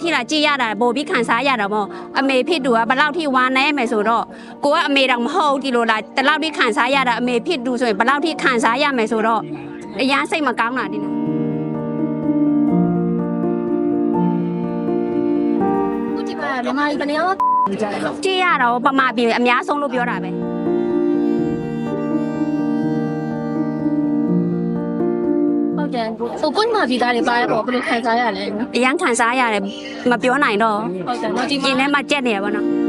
ကြည့်ရတာပို့ပြီးခံစားရတာပေါ့အမေဖြစ်သူကဘယ်လောက်ထိဝမ်းနည်းမယ်ဆိုတော့ကိုကအမေတော့မဟုတ်ဘူးဒီလိုလားတလောက်ထိခံစားရတာအမေဖြစ်သူဆိုရင်ဘယ်လောက်ထိခံစားရမယ်ဆိုတော့အရန်စိတ်မကောင်းတာဒီလားခုဒီမှာမြန်မာပြည်ဘယ်နေရာမှာကြတယ်လို့ကြည့်ရတော့ပမာပြည်အများဆုံးလို့ပြောတာပဲ ဟုတ်တယ်ဟိုကိုညီမပြည်သားတွေပါတယ်ပေါ့ဘယ်လိုခံစားရလဲအရန်ခံစားရတယ်မပြောနိုင်တော့ဟုတ်တယ်နော်ဒီကျမှာ င်းထဲမှာကြက်နေရပါတော့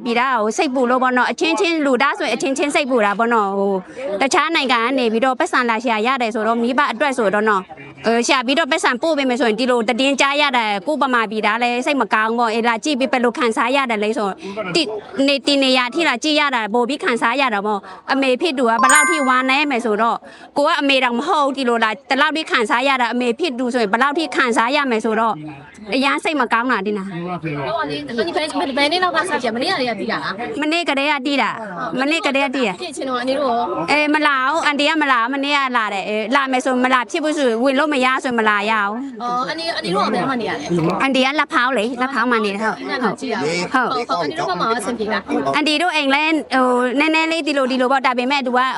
ပမာပြည်သားကိုစိတ်ပူလို့ပေါ့နော်အချင်းချင်းလူသားဆိုရင်အချင်းချင်းစိတ်ပူတာပေါ့နော်ဟိုတခြားနိုင်ငံကနေပြီးတော့ပတ်စံလာရှာရတယ်ဆိုတော့မိဘအတွက်ဆိုတော့နော်အဲရှာပြီးတော့ပတ်စံပို့ပေးမယ်ဆိုရင်ဒီလိုတည်င်းကြားရတယ်ကိုပမာပြည်သားလည်းစိတ်မကောင်းပေါ့အေးလာကြည့်ပြီးဘယ်လိုခံစားရတယ်လဲဆိုတော့တိနေတင်နေရထိလာကြည့်ရတာပို့ပြီးခံစားရတာပေါ့အမေဖြစ်သူကဘယ်လောက်ထိဝမ်းနည်းမယ်ဆိုတော့ကိုကအမေတော့မဟုတ်ဘူးဒီလိုလားတလောက်ထိခံစားရတာအမေဖြစ်သူဆိုရင်ဘယ်လောက်ထိခံစားရမယ်ဆိုတော့အရန်စိတ်မကောင်းတာဒီနာဟိုကလေဒီဘယ်ဘယ်နေလောက်ကစပြမနေ့ကလေးကတည်ရလားမနေ့ကတည်းကတီးတာမနေ့ကတည်းကတီးတာဖြစ်ချင်းတော့အနေတို့ရောအေးမလာအောင်အန်တီကမလာမနေ့ကလာတယ်အေးလာမယ်ဆိုမလာဖြစ်ဘူးဆိုဝင်လို့မရဆိုမလာရအောင်အော်အနေအနေတို့ကဘယ်မှာနေရလဲအန်တီကလက်ဖောင်းလေလက်ဖောင်းမှနေတယ်ဟုတ်နာဟုတ်ကြည့်ရဟုတ်ဟုတ်ဟုတ်အနေတို့ကမှအဆင်ပြေလားအန်တီတို့အိမ်လဲဟိုနည်းနည်းလေးဒီလိုဒီလိုပေါ့ဒါပေမဲ့သူကဟို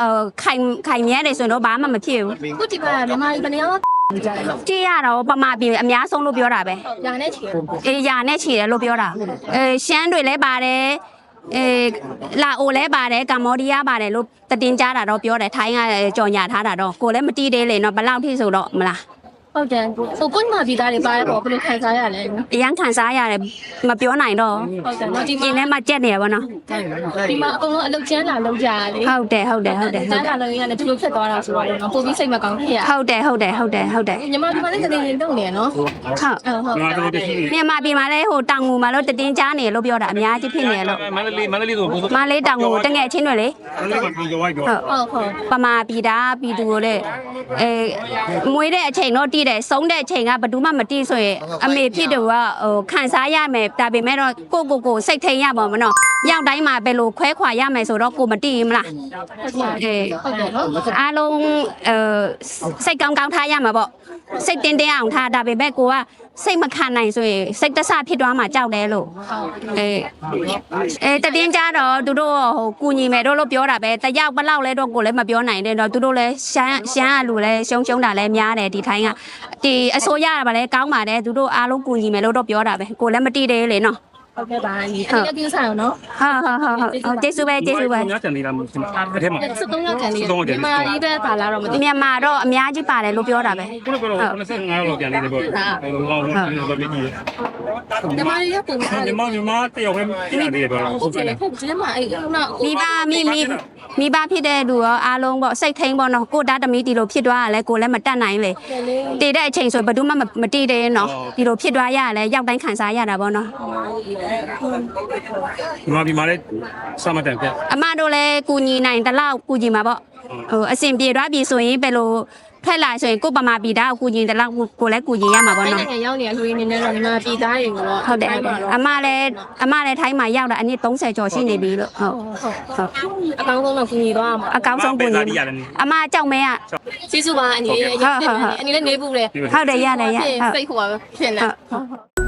ခိုင်ခိုင်မြဲတယ်ဆိုတော့ဘာမှမဖြစ်ဘူးခုဒီမှာမြန်မာပြည်ဘယ်နေရာမှာ ကြတယ်လို့ကြည့်ရတော့ပမာပြည်အများဆုံးလို့ပြောတာပဲဟုတ်ညာနဲ့ချီတယ်အေးယာနဲ့ခြေတယ်လို့ပြောတာအဲရှမ်းတွေလည်းပါတယ်အဲလာအိုလည်းပါတယ်ကမ္ဘောဒီးယားပါတယ်လို့တတင်ကြတာတော့ပြောတယ်ထိုင်းကကြော်ညာထားတာတော့ကိုလည်းမတီးသေးလေနော်ဘယ်လောက်ထိဆိုတော့မလား ဟုတ်တယ်ဟိုကိုညီမပြည်သားတွေပါတယ်ပေါ့ဘယ်လိုခံစားရလဲအရန်ခံစားရတယ်မပြောနိုင်တော့ဟုတ်တယ်နော်ဒီကျင်းထဲမှာကြက်နေရပါတော့ဒီမှာအကုန်လုံးအလုပ်ကျန်းလာလုပ်ကြရလေဟုတ်တယ်ဟုတ်တယ်ဟုတ်တယ်ကျန်းလာလုပ်ရရင်လည်းဒီလိုဖြစ်သွားတာဆိုတော့နော်ပိုပြီးစိတ်မကောင်းဖြစ်ရဟုတ်တယ်ဟုတ်တယ်ဟုတ်တယ်ဟုတ်တယ်ညီမဒီမှာလည်းတကယ်နေတော့နေနော်ဟုတ်ဟုတ်ဟုတ်ငါတို့တရှိနေမြန်မာပြည်မှာလည်းဟိုတောင်ငူမှာလို့တတင်ကြားနေလို့ပြောတာအများကြီးဖြစ်နေရလို့မန္တလေးမန္တလေးဆိုဘုရားမလေးတောင်ငူတငယ်ချင်းတွေလေမန္တလေးမှာပြေကြဝိုက်တော့ဟုတ်ဟုတ်ဟုတ်ပမာပြည်သားပြည်သူကိုလည်းအဲမွေးတဲ့အချိန်တော့တည်တယ်ဆုံးတဲ့အချိန်ကဘယ်သူမှမတည်ဆိုရင်အမေဖြစ်တယ်ကဟိုခံစားရမယ်ဒါပေမဲ့တော့ကိုကိုကိုစိတ်ထိန်ရပါမနော်ရောက်တိုင်းမှာဘယ်လိုခွဲခွာရမယ်ဆိုတော့ကိုမတည်ဘူးမလားအေးဟုတ်တယ်နော်အားလုံးအဲစိတ်ကောင်းကောင်းထားရမှာပေါ့စိတ်တင်းတင်းအောင်ထားဒါပေမဲ့ကိုက စိတ်မခံနိုင်ဆိုရင်စိတ်တဆဖြစ်သွားမှကြောက်တယ်လို့အဲအဲတတင်းကြတော့သူတို့ဟိုကူညီမယ်တို့လို့ပြောတာပဲတယောက်ဘယ်လောက်လဲတော့ကိုလည်းမပြောနိုင်တဲ့တော့သူတို့လည်းရှမ်းရှမ်းအလူလည်းရှုံရှုံတာလည်းများတယ်ဒီထိုင်းကဒီအစိုးရကလည်းကောင်းပါတယ်သူတို့အားလုံးကူညီမယ်လို့တော့ပြောတာပဲကိုလည်းမတိသေးလေနော် ဟုတ်ကဲ့ပါဒီအဲ့ဒီကိစ္စရောနော်ဟုတ်ဟုတ်ဟုတ်ဟုတ်ကျေးဇူးပဲကျေးဇူးပဲညချန်နေတာမရှိဘူးအဲ့ထဲမှာ73ရောက်ကန်လေးမြန်မာလေးပဲပါလာတော့မသိမြန်မာတော့အများကြီးပါတယ်လို့ပြောတာပဲခုနကတော့25လောက်ပြန်နေတယ်ပေါ့ဟိုကောင်ဘာဖြစ်ကြီးမြန်မာလေးကပုံမှန်ညီမညီမတယောက်ပဲပြန်နေတယ်ပေါ့ဟုဟုတ်တ်တတယ်ယ်ဟုတ်တယ်မှာအဲ့တော့မိဘမိမိမိဘဖြစ်တဲ့လူရောအားလုံးပေါ့စိတ်ထိန်ပေါ့နော်ကိုတားသမီးဒီလိုဖြစ်သွားရလဲကိုလည်းမတက်နိုင်လေတည်တဲ့အချိန်ဆိုဘယ်သူမှမတည်တယ်နော်ဒီလိုဖြစ်သွားရလဲရောက်တိုင်းခံစားရတာပေါ့နော်ညီမဒီမှာလည်းစမတန်ပြအမတို့လည်းကူညီနိုင်တလောက်ကူညီမှာပေါ့ဟိုအဆင်ပြေသွားပြီဆိုရင်ဘယ်လိုဖက်လာဆိုရင်ကိုပမာပြည်သားကိုကူညီတလောက်ကိုလည်းကူညီရမှာပေါ့အဲ့နော်နိုင်ငံရောက်နေတဲ့လူတွေနေနဲ့တော့မြန်မာပြည်သားတွေကိုတော့ဟုတ်တယ်အမလည်းအမလည်းထိုင်းမှာရောက်တာအနည်း30ကျော်ရှိနေပြီလို့ဟုတ်ဟုတ်အကောင်းဆုံးတော့ကူညီသွားမှာအကောင်းဆုံးကူညီအမကြောက်မဲကကျေးဇူးပါအနေနဲ့အနေနဲ့နေဘူးလေဟုတ်တယ်ရတယ်ရဟုတ်စိတ်ဟိုပါဖြစ်နေဟုတ်